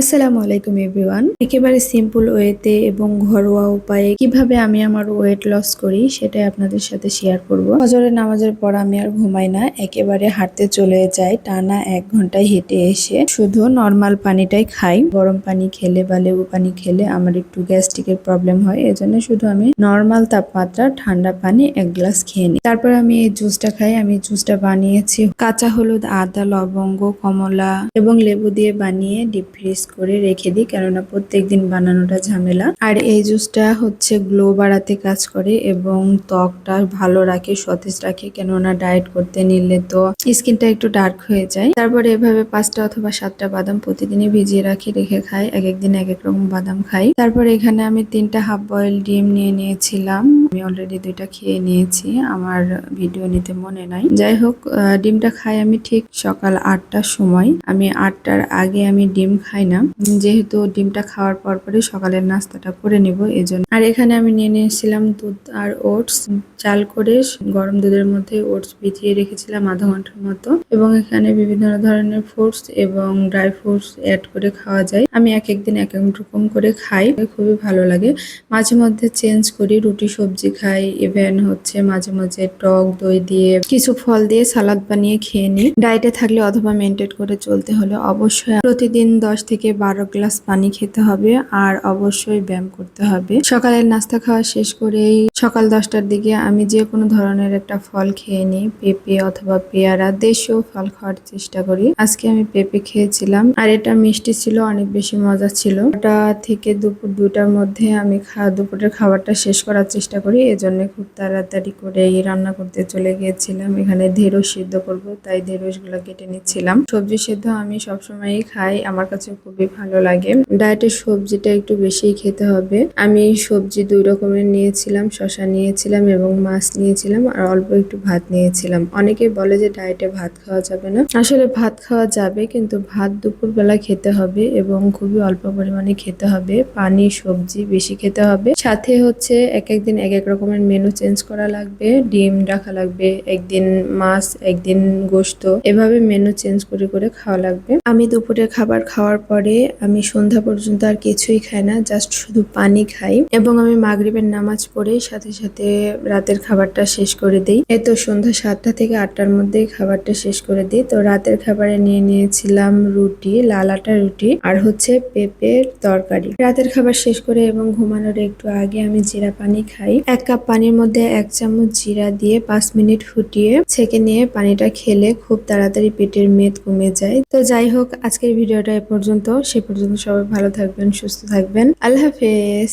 আসসালামু আলাইকুম, এভরিওয়ান। একেবারে সিম্পল ওয়েতে এবং ঘরোয়া উপায়ে কীভাবে আমি আমার ওয়েট লস করি, সেটাই আপনাদের সাথে শেয়ার করব। ফজরের নামাজের পর আমি আর ঘুমাই না, একেবারে হাঁটতে চলে যাই, টানা এক ঘন্টায় হেঁটে এসে শুধু নর্মাল পানিটাই খাই। গরম পানি খেলে বা লেবু পানি খেলে আমার একটু গ্যাস্ট্রিকের প্রবলেম হয়, এজন্য শুধু আমি নর্মাল তাপমাত্রা, ঠান্ডা পানি এক গ্লাস খেয়ে নিই। তারপর আমি এই জুসটা খাই, আমি জুসটা বানিয়েছি। কাঁচা হলুদ, আদা, লবঙ্গ, কমলা এবং লেবু দিয়ে বানিয়ে ডিপ ফ্রিজ করে রেখে দিই, কেননা প্রত্যেকদিন বানানোটা ঝামেলা। আর এই জুসটা হচ্ছে গ্লো বাড়াতে কাজ করে এবং ত্বকটা ভালো রাখে, সতেজ রাখে, কেননা ডায়েট করতে নিলে তো স্কিনটা একটু ডার্ক হয়ে যায়। তারপরে এভাবে পাঁচটা অথবা সাতটা বাদাম প্রতিদিনই ভিজিয়ে রাখি, রেখে খাই এক একদিন এক এক রকম বাদাম খাই। তারপর এখানে আমি তিনটা হাফ বয়েল ডিম নিয়ে নিয়েছিলাম। আমি অলরেডি দুইটা খেয়ে নিয়েছি, আমার ভিডিও নিতে মনে নাই। যাই হোক ডিমটা খাই আমি ঠিক সকাল আটটার সময়। আমি আটটার আগে আমি ডিম খাই না। যেহেতু ডিমটা খাওয়ার পর পরে সকালের নাস্তাটা করে নিব, এজন্য। আর এখানে আমি নিয়ে নিয়েছিলাম দুধ আর ওটস। চাল করে গরম দুধের মধ্যে ওটস ভিজিয়ে রেখেছিলাম আধা ঘণ্টার মতো। এবং এখানে বিভিন্ন ধরনের ফ্রুটস এবং ড্রাই ফ্রুটস অ্যাড করে খাওয়া যায়। আমি এক একদিন এক এক রকম করে খাই, খুবই ভালো লাগে। মাঝে মধ্যে চেঞ্জ করি, রুটি, সবজি খাই ইভেন হচ্ছে মাঝে মাঝে টক দই দিয়ে কিছু ফল দিয়ে সালাদ বানিয়ে খেয়ে নিই। ডায়েটে থাকলে অথবা মেনটেন করে চলতে হলে অবশ্যই প্রতিদিন দশ থেকে বারো গ্লাস পানি খেতে হবে আর অবশ্যই ব্যায়াম করতে হবে। সকালের নাস্তা খাওয়া শেষ করেই সকাল দশটার দিকে আমি যে কোনো ধরনের একটা ফল খেয়ে নিই, পেঁপে অথবা পেয়ারা, দেশীয় ফল খাওয়ার চেষ্টা করি। আজকে আমি পেঁপে খেয়েছিলাম আর এটা মিষ্টি ছিল, অনেক বেশি মজা ছিল। ওটা থেকে দুপুর দুটার মধ্যে আমি দুপুরের খাবারটা শেষ করার চেষ্টা করি। এজন্য খুব তাড়াতাড়ি করে রান্না করতে চলে গিয়েছিলাম। এখানে ঢেঁড়স সিদ্ধ করব, তাই ঢেঁড়সগুলো কেটে নিচ্ছিলাম। সবজি সিদ্ধ আমি সবসময়ই খাই, আমার কাছে খুবই ভালো লাগে। ডায়েটের সবজিটা একটু বেশিই খেতে হবে। আমি সবজি দুই রকমের নিয়েছিলাম শশা নিয়েছিলাম এবং মাছ নিয়েছিলাম আর অল্প একটু ভাত নিয়েছিলাম। অনেকে বলে যে ডায়েটে ভাত খাওয়া যাবে না। আসলে ভাত খাওয়া যাবে, কিন্তু ভাত দুপুর বেলা খেতে হবে এবং খুবই অল্প পরিমাণে খেতে হবে। পানি, সবজি বেশি খেতে হবে। সাথে হচ্ছে এক একদিন এক এক রকমের মেনু চেঞ্জ করা লাগবে, ডিম রাখা লাগবে, একদিন মাছ, একদিন গোস্ত, এভাবে মেনু চেঞ্জ করে করে খাওয়া লাগবে। আমি দুপুরের খাবার খাওয়ার পরে আমি সন্ধ্যা পর্যন্ত আর কিছুই খাই না জাস্ট শুধু পানি খাই এবং আমি মাগরিবের নামাজ পড়ে সাথে সাথে রাতের খাবারটা শেষ করে দিই। এই তো সন্ধ্যা সাতটা থেকে আটটার মধ্যেই খাবারটা শেষ করে দিই। তো রাতের খাবারে নিয়ে নিয়েছিলাম রুটি লাল আটা রুটি আর হচ্ছে পেঁপের তরকারি। রাতের খাবার শেষ করে এবং ঘুমানোর একটু আগে আমি জিরা পানি খাই। এক কাপ পানির মধ্যে এক চামচ জিরা দিয়ে পাঁচ মিনিট ফুটিয়ে ছেঁকে নিয়ে পানিটা খেলে খুব তাড়াতাড়ি পেটের মেদ কমে যায়। তো যাই হোক, আজকের ভিডিওটা এ পর্যন্ত। সে পর্যন্ত সবাই ভালো থাকবেন, সুস্থ থাকবেন। আল্লাহ হাফেজ।